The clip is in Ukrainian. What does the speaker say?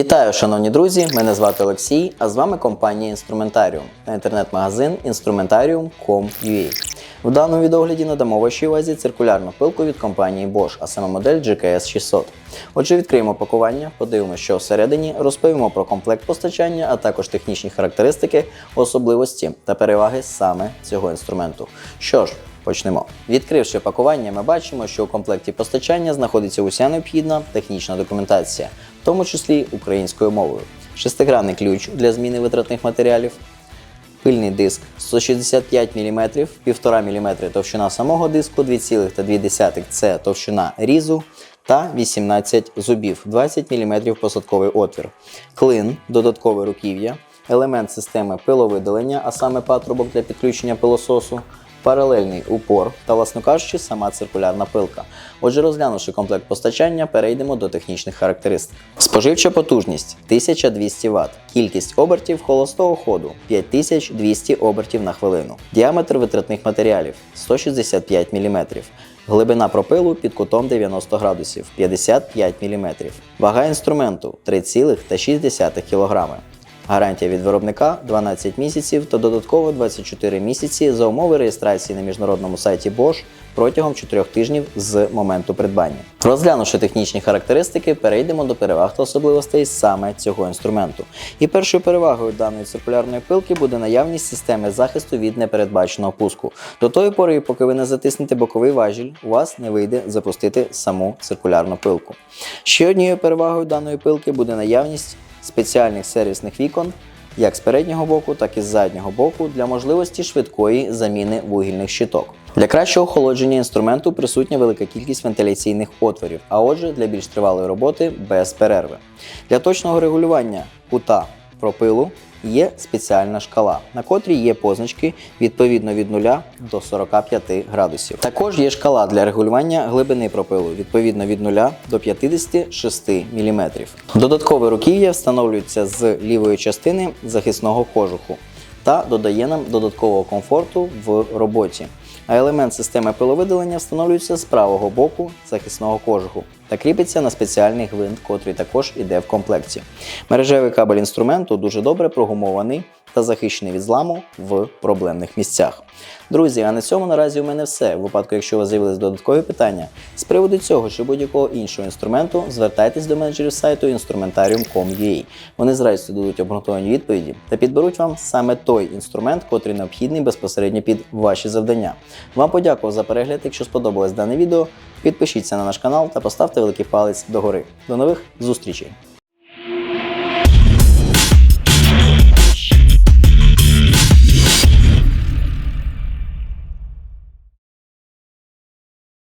Вітаю, шановні друзі! Мене звати Олексій, а з вами компанія Інструментаріум та інтернет-магазин Instrumentarium.com.ua. В даному відогляді надамо вашій увазі циркулярну пилку від компанії Bosch, а саме модель GKS 600. Отже, відкриємо пакування, подивимося, що всередині, розповімо про комплект постачання, а також технічні характеристики, особливості та переваги саме цього інструменту. Що ж, Почнемо. Відкривши пакування, ми бачимо, що у комплекті постачання знаходиться уся необхідна технічна документація, в тому числі українською мовою. Шестигранний ключ для зміни витратних матеріалів, пильний диск 165 мм, 1,5 мм товщина самого диску, 2,2 це товщина різу та 18 зубів, 20 мм посадковий отвір, клин, додаткове руків'я, елемент системи пиловидалення, а саме патрубок для підключення пилососу, паралельний упор та, власно кажучи, сама циркулярна пилка. Отже, розглянувши комплект постачання, перейдемо до технічних характеристик. Споживча потужність 1200 Вт, кількість обертів холостого ходу 5200 обертів на хвилину, діаметр витратних матеріалів 165 мм, глибина пропилу під кутом 90 градусів 55 мм, вага інструменту 3,6 кг. Гарантія від виробника 12 місяців та додатково 24 місяці за умови реєстрації на міжнародному сайті Bosch протягом 4 тижнів з моменту придбання. Розглянувши технічні характеристики, перейдемо до переваг та особливостей саме цього інструменту. І першою перевагою даної циркулярної пилки буде наявність системи захисту від непередбаченого пуску. До тої пори, поки ви не затиснете боковий важіль, у вас не вийде запустити саму циркулярну пилку. Ще однією перевагою даної пилки буде наявність спеціальних сервісних вікон як з переднього боку, так і з заднього боку для можливості швидкої заміни вугільних щиток. Для кращого охолодження інструменту присутня велика кількість вентиляційних отворів, а отже, для більш тривалої роботи без перерви. Для точного регулювання кута пропилу є спеціальна шкала, на котрій є позначки відповідно від 0 до 45 градусів. Також є шкала для регулювання глибини пропилу відповідно від 0 до 56 мм. Додаткове руків'я встановлюється з лівої частини захисного кожуху та додає нам додаткового комфорту в роботі. А елемент системи пиловидалення встановлюється з правого боку захисного кожуху та кріпиться на спеціальний гвинт, котрий також іде в комплекті. Мережевий кабель інструменту дуже добре прогумований та захищений від зламу в проблемних місцях. Друзі, а на цьому наразі у мене все. В випадку, якщо у вас з'явились додаткові питання з приводу цього чи будь-якого іншого інструменту, звертайтесь до менеджерів сайту instrumentarium.com.ua. Вони з радістю дадуть обґрунтовані відповіді та підберуть вам саме той інструмент, котрий необхідний безпосередньо під ваші завдання. Вам подякував за перегляд. Якщо сподобалось дане відео, підпишіться на наш канал та поставте великий палець догори. До нових зустрічей!